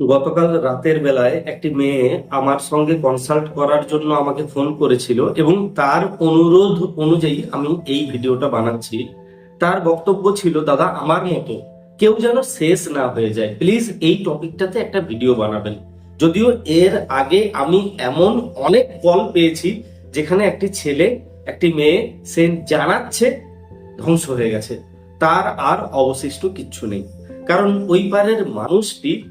গতকাল রাতের বেলায় একটি মেয়ে আমার সঙ্গে কনসাল্ট করার জন্য আমাকে ফোন করেছিল এবং তার অনুরোধ অনুযায়ী আমি এই ভিডিওটা বানাচ্ছি। তার বক্তব্য ছিল, দাদা, আমার মতো কেউ যেন শেষ না হয়ে যায় প্লিজ এই টপিকটাতে একটা ভিডিও বানাবেন। যদিও এর আগে আমি এমন অনেক কল পেয়েছি যেখানে একটি ছেলে, একটি মেয়ে, সে জানাচ্ছে ধ্বংস হয়ে গেছে। তার আর অবশিষ্ট কিচ্ছু নেই। কারণ ওই পারের মানুষটি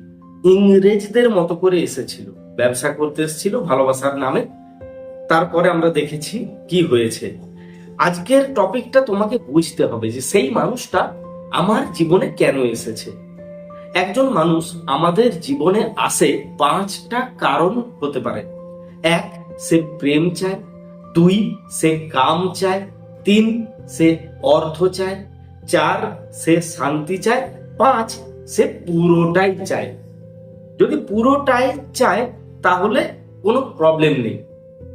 ইংরেজদের মতো করে এসেছিল। ব্যবসা করতে এসেছিল ভালোবাসার নামে। তারপরে আমরা দেখেছি কি হয়েছে। আজকের টপিকটা তোমাকে বুঝতে হবে যে সেই মানুষটা আমার জীবনে কেন এসেছে। একজন মানুষ আমাদের জীবনে আসে পাঁচটা কারণ হতে পারে। এক, সে প্রেম চায়। দুই, সে কাম চায়। তিন, সে অর্থ চায়। চার, সে শান্তি চায়। পাঁচ, সে পুরোটাই চায়। যদি পুরোটাই চায়, তাহলে কোনো প্রবলেম নেই।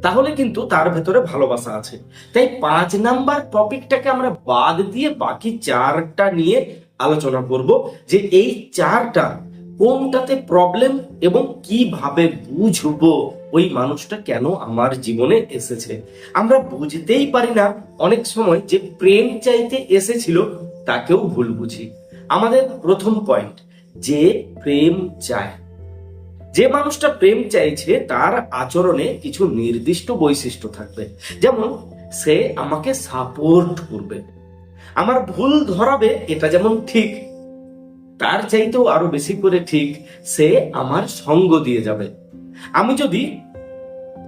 তাহলে কিন্তু তার ভেতরে ভালোবাসা আছে। তাই পাঁচ নাম্বার টপিকটাকে আমরা বাদ দিয়ে বাকি চারটা নিয়ে আলোচনা করব যে এই চারটা কোনটাতে প্রবলেম এবং কীভাবে বুঝব ওই মানুষটা কেন আমার জীবনে এসেছে। আমরা বুঝতেই পারি না অনেক সময় যে প্রেম চাইতে এসেছিল, তাকেও ভুল বুঝি। আমাদের প্রথম পয়েন্ট যে প্রেম চায়। যে মানুষটা প্রেম চাইছে, তার আচরণে কিছু নির্দিষ্ট বৈশিষ্ট্য থাকবে। যেমন, সে আমাকে সাপোর্ট করবে। আমার ভুল ধরাবে, এটা যেমন ঠিক, তার চাইতেও আরও বেশি করে ঠিক, সে আমার সঙ্গ দিয়ে যাবে। আমি যদি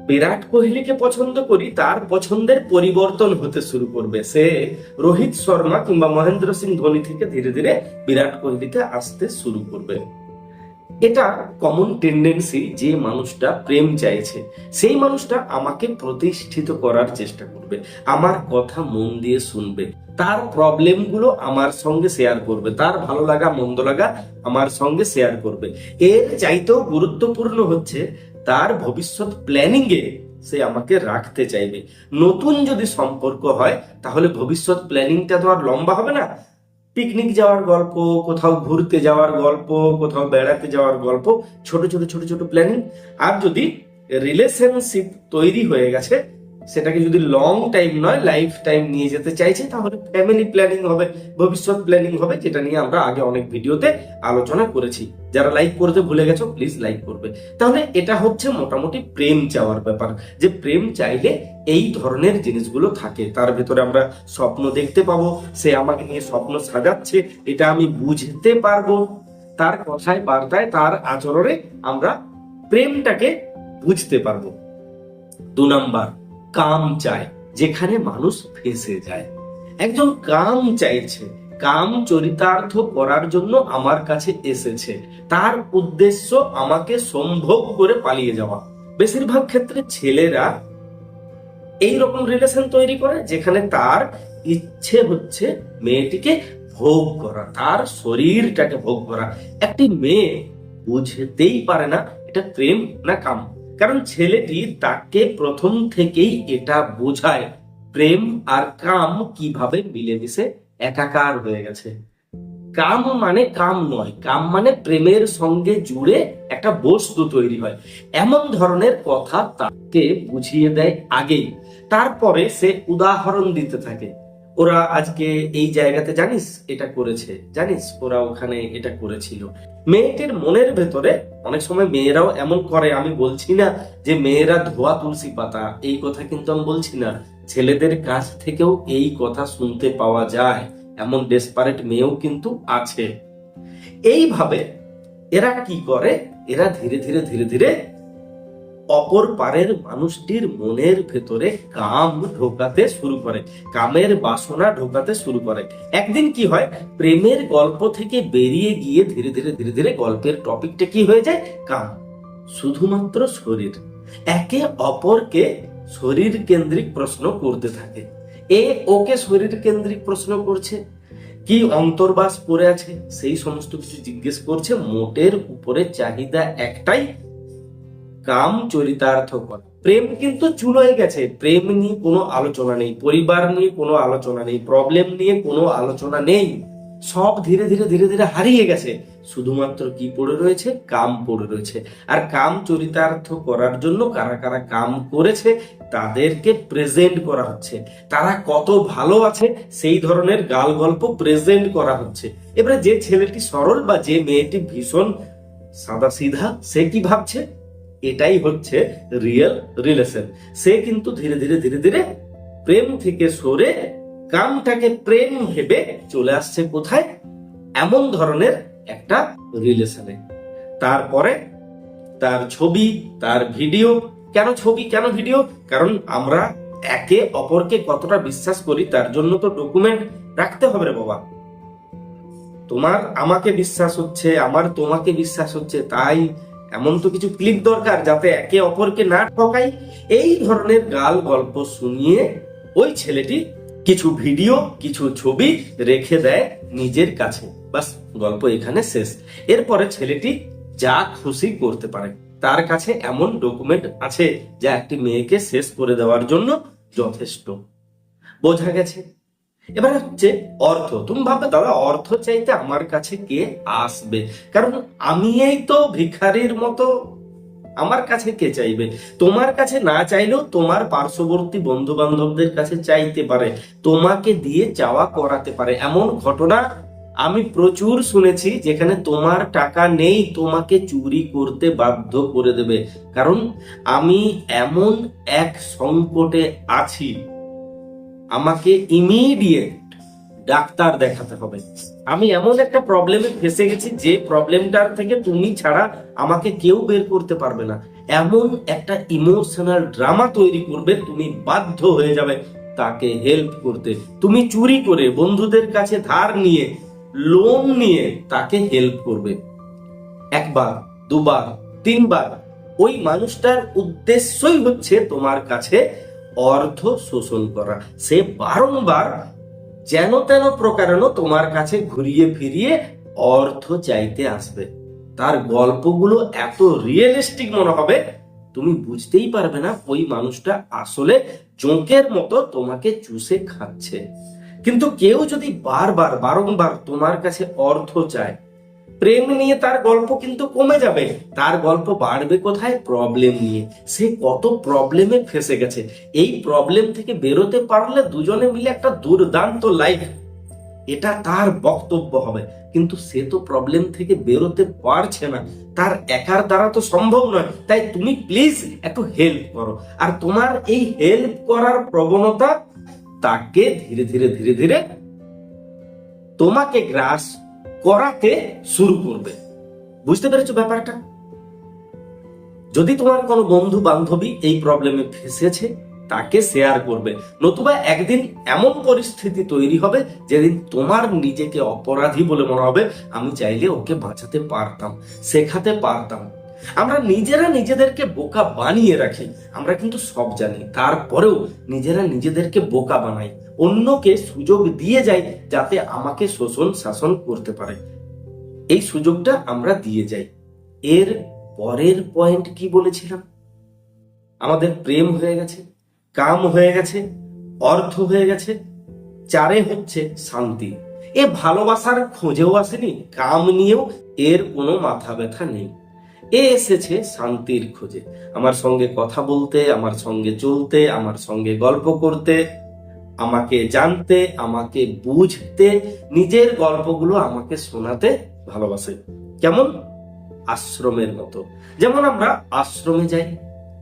বিরাট কোহলিকে পছন্দ করি, তার পছন্দের পরিবর্তন হতে শুরু করবে। সে রোহিত শর্মা কিংবা মহেন্দ্র সিং ধোনি থেকে ধীরে ধীরে বিরাট কোহলিতে আসতে শুরু করবে। এটা কমন টেন্ডেন্সি যে মানুষটা প্রেম চাইছে, সেই মানুষটা আমাকে প্রতিষ্ঠিত করার চেষ্টা করবে, আমার কথা মন দিয়ে শুনবে, তার প্রবলেমগুলো আমার সঙ্গে শেয়ার করবে, তার ভালো লাগা, মন্দ লাগা আমার সঙ্গে শেয়ার করবে। এর চাইতেও গুরুত্বপূর্ণ হচ্ছে তার ভবিষ্যৎ প্ল্যানিং এ সে আমাকে রাখতে চাইবে। নতুন যদি সম্পর্ক হয়, তাহলে ভবিষ্যৎ প্ল্যানিংটা তো আর লম্বা হবে না পিকনিক যাওয়ার গল্প, কোথাও ঘুরতে যাওয়ার গল্প, কোথাও বেড়াতে যাওয়ার গল্প, ছোট ছোট ছোট ছোট প্ল্যানিং আর যদি রিলেশনশিপ তৈরি হয়ে গেছে সেটাকে যদি লং টাইম নয় লাইফ টাইম নিয়ে যেতে চাইছে, তাহলে ফ্যামিলি প্ল্যানিং হবে, ভবিষ্যৎ প্ল্যানিং হবে, যেটা নিয়ে আমরা আগে অনেক ভিডিওতে আলোচনা করেছি। যারা লাইক করতে ভুলে গেছো প্লিজ লাইক করবে। তাহলে এটা হচ্ছে মোটামুটি প্রেম চাওয়ার ব্যাপার। যে প্রেম চাইলে এই ধরনের জিনিসগুলো থাকে। তার ভেতরে আমরা স্বপ্ন দেখতে পাবো, সে আমাকে নিয়ে স্বপ্ন সাজাচ্ছে, এটা আমি বুঝতে পারব। তার কথায়, বার্তায়, তার আচরণে আমরা প্রেমটাকে বুঝতে পারব। দু নাম্বার কাম চায়, যেখানে মানুষ ফেসে যায়। একজন কাম চাইছে, কাম চরিতার্থ করার জন্য আমার কাছে এসেছে। তার উদ্দেশ্য আমাকে সম্ভব করে পালিয়ে যাওয়া। বেশিরভাগ ক্ষেত্রে ছেলেরা এই রকম রিলেশন তৈরি করে, যেখানে তার ইচ্ছে হচ্ছে মেয়েটিকে ভোগ করা, তার শরীরটাকে ভোগ করা। একটি মেয়ে বুঝতেই পারে না, এটা প্রেম না কাম। কারণ ছেলেটি তাকে প্রথম থেকেই এটা বোঝায়, প্রেম আর কাম কীভাবে মিলেমিশে একাকার হয়ে গেছে। কাম মানে কাম নয়, কাম মানে প্রেমের সঙ্গে জুড়ে একটা বস্তু তৈরি হয়। এমন ধরনের কথা তাকে বুঝিয়ে দেয় আগেই। তারপরে সে উদাহরণ দিতে থাকে। ওরা আজকে এই জায়গাতে জানিস এটা করেছে, জানিস? ওরা ওখানে এটা করেছিল। মেয়েটির মনের ভেতরে অনেক সময় মেয়েরাও এমন করে, আমি বলছি না যে মেয়েরা ধোয়া তুলসী পাতা, এই কথা কিন্তু আমি বলছি না। ছেলেদের কাছ থেকেও এই কথা শুনতে পাওয়া যায়, এমন ডেসপারেট মেয়েও কিন্তু আছে। এইভাবে এরা কি করে? এরা ধীরে ধীরে ধীরে ধীরে অপর পারের মানুষটির মনের ভেতরে কাম ঢোকাতে শুরু করে, কামের বাসনা ঢোকাতে শুরু করে। একদিন কি হয়, প্রেমের গল্প থেকে বেরিয়ে গিয়ে ধীরে ধীরে ধীরে ধীরে গল্পের টপিকটা কি হয়ে যায়? কাম। শুধুমাত্র শরীর। একে অপরকে শরীর কেন্দ্রিক প্রশ্ন করতে থাকে। এ ওকে শরীর কেন্দ্রিক প্রশ্ন করছে। কি অন্তর্বাস পড়ে আছে? সেই সমস্ত কিছু জিজ্ঞেস করছে। মোটের উপরে চাহিদা একটাই কাম চরিতার্থ করা। প্রেম কিন্তু চুলোয় গেছে। প্রেম নিয়ে কোনো আলোচনা নেই। পরিবার নিয়ে কোনো আলোচনা নেই। প্রবলেম নিয়ে কোনো আলোচনা নেই। সব ধীরে ধীরে ধীরে ধীরে হারিয়ে গেছে। শুধুমাত্র কি পড়ে রয়েছে? কাম পড়ে রয়েছে। আর কাম চরিতার্থ করার জন্য কারা কারা কাম করেছে, তাদেরকে প্রেজেন্ট করা হচ্ছে। তারা কত ভালো আছে, সেই ধরনের গাল গল্প প্রেজেন্ট করা হচ্ছে। এবারে যে ছেলেটি সরল বা যে মেয়েটি ভীষণ সাদা সিধা সে কি ভাবছে? এটাই হচ্ছে রিয়েল রিলেশন সে কিন্তু ধীরে ধীরে ধীরে ধীরে প্রেম থেকে সরে কামটাকে প্রেম ভেবে চলে আসছে কোথায়? এমন ধরনের একটা রিলেশনে তারপরে তার ছবি, তার ভিডিও কেন ছবি, কেন ভিডিও কারণ আমরা একে অপরকে কতটা বিশ্বাস করি তার জন্য তো ডকুমেন্ট রাখতে হবে রে বাবা। তোমার আমাকে বিশ্বাস হচ্ছে, আমার তোমাকে বিশ্বাস হচ্ছে, তাই এমন তো কিছু ক্লিক দরকার যাতে একে অপরকে না ঠকাই। এই ধরনের গাল গল্প শুনিয়ে ওই ছেলেটি কিছু ভিডিও কিছু ছবি রেখে দেয় নিজের কাছে। বাস, গল্প এখানে শেষ। এরপরে ছেলেটি যা খুশি করতে পারে। তার কাছে এমন ডকুমেন্ট আছে যা একটি মেয়েকে শেষ করে দেওয়ার জন্য যথেষ্ট। বোঝা গেছে এবার হচ্ছে অর্থ। তুমি ভাববে, দাদা, অর্থ চাইতে আমার কাছে কে আসবে? কারণ আমি এই তো ভিখারির মতো। আমার কাছে কে চাইবে? তোমার কাছে না চাইলেও তোমার পার্শ্ববর্তী বন্ধু বান্ধবদের কাছে চাইতে পারে। তোমাকে দিয়ে চাওয়া করাতে পারে। এমন ঘটনা আমি প্রচুর শুনেছি, যেখানে তোমার টাকা নেই, তোমাকে চুরি করতে বাধ্য করে দেবে। কারণ আমি এমন এক সংকটে আছি। আমাকে ইমিডিয়েট ডাক্তার দেখাতে হবে। আমি এমন একটা প্রবলেমে ফেসে গেছি যে প্রবলেমটার থেকে তুমি ছাড়া আমাকে কেউ বের করতে পারবে না। এমন একটা ইমোশনাল ড্রামা তৈরি করবে, তুমি বাধ্য হয়ে যাবে তাকে হেল্প করতে। তুমি চুরি করে বন্ধুদের কাছে ধার নিয়ে লোন নিয়ে তাকে হেল্প করবে। একবার, দুবার, তিনবার, ওই মানুষটার উদ্দেশ্যই হচ্ছে তোমার কাছে অর্থ শোষণ করা। সে বারংবার যেন তেন প্রকারেণ তোমার কাছে ঘুরিয়ে ফিরিয়ে অর্থ চাইতে আসবে। তার গল্পগুলো এত রিয়েলিস্টিক মনে হবে, তুমি বুঝতেই পারবে না ওই মানুষটা আসলে চোখের মতো তোমাকে চুষে খাচ্ছে। কিন্তু কেউ যদি বারবার, বারংবার তোমার কাছে অর্থ চায় প্রেম নিয়ে তার গল্প কিন্তু কমে যাবে। তার গল্প বাড়বে কোথায়? প্রবলেম নিয়ে। সে কত প্রবলেমে ফেসে গেছে। এই প্রবলেম থেকে বেরোতে পারলে দুজনে মিলে একটা দুর্দান্ত লাইফ এটা তার বক্তব্য হবে। কিন্তু সে তো প্রবলেম থেকে বেরোতে পারছে না। তার একার দ্বারা তো সম্ভব নয়। তাই তুমি প্লিজ একটু হেল্প করো। আর তোমার এই হেল্প করার প্রবণতা তাকে ধীরে ধীরে ধীরে ধীরে তোমাকে গ্রাস করাতে শুরু করবে। বুঝতে পেরেছ ব্যাপারটা? যদি তোমার কোনো বন্ধু বান্ধবী এই প্রবলেমে ফেসেছে, তাকে শেয়ার করবে। নতুবা একদিন এমন পরিস্থিতি তৈরি হবে, যেদিন তোমার নিজেকে অপরাধী বলে মনে হবে, আমি চাইলে ওকে বাঁচাতে পারতাম, শেখাতে পারতাম। আমরা নিজেরা নিজেদেরকে বোকা বানিয়ে রাখি। আমরা কিন্তু সব জানি। তারপরেও নিজেরা নিজেদেরকে বোকা বানাই। অন্যকে সুযোগ দিয়ে যাই যাতে আমাকে শোষণ শাসন করতে পারে। এই সুযোগটা আমরা দিয়ে যাই। এর পরের পয়েন্ট কি বলেছিলাম? আমাদের প্রেম হয়ে গেছে, কাম হয়ে গেছে, অর্থ হয়ে গেছে, চারে হচ্ছে শান্তি। এ ভালোবাসার খোঁজেও আসেনি, কাম নিয়েও এর কোনো মাথা ব্যথা নেই। এ এসেছে শান্তির খোঁজে। আমার সঙ্গে কথা বলতে, আমার সঙ্গে চলতে, আমার সঙ্গে গল্প করতে, আমাকে জানতে, আমাকে বুঝতে, নিজের গল্পগুলো আমাকে শোনাতে ভালোবাসে। কেমন? আশ্রমের মতো। যেমন আমরা আশ্রমে যাই,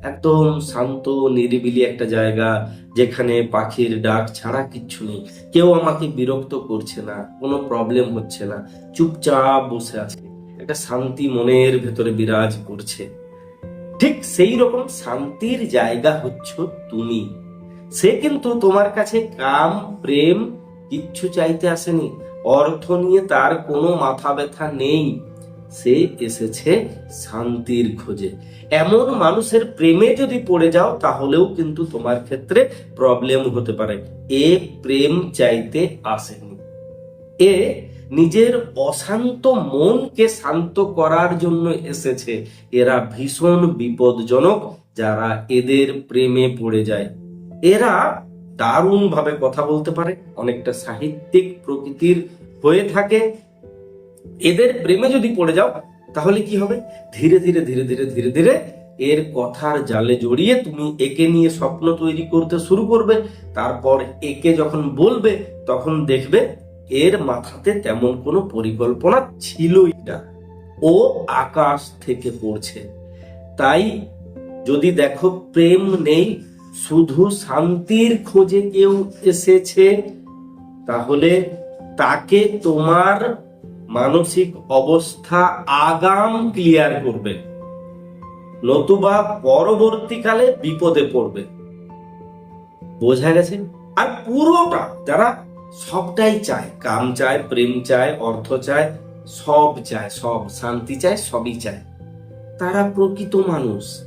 একদম শান্ত, নিরিবিলি একটা জায়গা, যেখানে পাখির ডাক ছাড়া কিচ্ছু নেই। কেউ আমাকে বিরক্ত করছে না, কোনো প্রবলেম হচ্ছে না। চুপচাপ বসে আছে। একটা শান্তি মনের ভেতরে বিরাজ করছে। ঠিক সেই রকম শান্তির জায়গা হচ্ছ তুমি। সে কিন্তু তোমার কাছে কাম, প্রেম কিচ্ছু চাইতে আসেনি। অর্থ নিয়ে তার কোনো মাথা ব্যথা নেই। সে এসেছে শান্তির খোঁজে। এমন মানুষের প্রেমে যদি পড়ে যাও, তাহলেও কিন্তু তোমার ক্ষেত্রে প্রবলেম হতে পারে। এ প্রেম চাইতে আসেনি। এ নিজের অশান্ত মনকে শান্ত করার জন্য এসেছে এরা ভীষণ বিপদজনক যারা এদের প্রেমে পড়ে যায়। এরা দারুণ ভাবে কথা বলতে পারে, অনেকটা সাহিত্যিক প্রকৃতির হয়ে থাকে। এদের প্রেমে যদি পড়ে যাও, তাহলে কি হবে? ধীরে ধীরে ধীরে ধীরে ধীরে ধীরে এর কথার জালে জড়িয়ে তুমি একে নিয়ে স্বপ্ন তৈরি করতে শুরু করবে। তারপর একে যখন বলবে, তখন দেখবে এর মাথাতে তেমন কোনো পরিকল্পনা ছিলই না। ও আকাশ থেকে পড়ছে। তাই যদি দেখো প্রেম নেই, শুধু শান্তির খোঁজে কেউ এসেছে, তাহলে তাকে তোমার মানসিক অবস্থা আগাম ক্লিয়ার করবে। নতুবা পরবর্তীকালে বিপদে পড়বে। বোঝা গেছে? আর পুরোটা যারা সবটাই চায়, কাম চায়, প্রেম চায়, অর্থ চায়, সব চায়, সব শান্তি চায়, সবই চায়। তারা প্রকৃত মানুষ।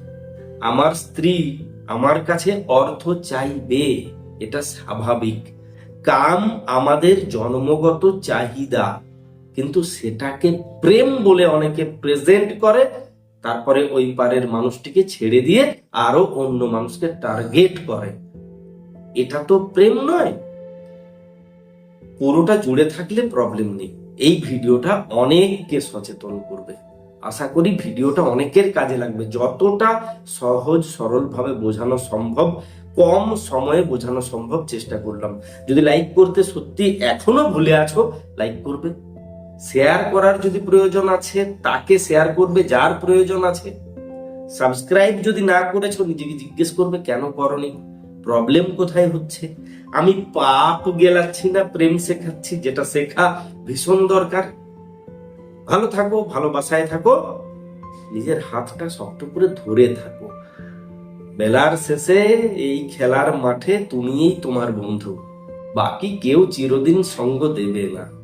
আমার স্ত্রী আমার কাছে অর্থ চাইবে, এটা স্বাভাবিক। কাম আমাদের জন্মগত চাহিদা, কিন্তু সেটাকে প্রেম বলে অনেকে প্রেজেন্ট করে, তারপরে ওই পারের মানুষটিকে ছেড়ে দিয়ে আরও অন্য মানুষকে টার্গেট করে। এটা তো প্রেম নয় পুরোটা জুড়ে থাকলে প্রবলেম নেই। এই ভিডিওটা অনেককে সচেতন করবে। আশা করি ভিডিওটা অনেকের কাজে লাগবে। যতটা সহজ, সরলভাবে বোঝানো সম্ভব, কম সময়ে বোঝানো সম্ভব চেষ্টা করলাম। যদি লাইক করতে সত্যি এখনও ভুলে আছো লাইক করবে। শেয়ার করার যদি প্রয়োজন আছে, তাকে শেয়ার করবে যার প্রয়োজন আছে। সাবস্ক্রাইব যদি না করেছ, নিজেকে জিজ্ঞেস করবে, কেন করনি? প্রবলেম কোথায় হচ্ছে? আমি পাপ গেলাচ্ছি না, প্রেম শেখাচ্ছি, যেটা শেখা ভীষণ দরকার। ভালো থাকো ভালোবাসায় থাকো, নিজের হাতটা শক্ত করে ধরে থাকো। বেলার শেষে এই খেলার মাঠে তুমিই তোমার বন্ধু। বাকি কেউ চিরদিন সঙ্গ দেবে না।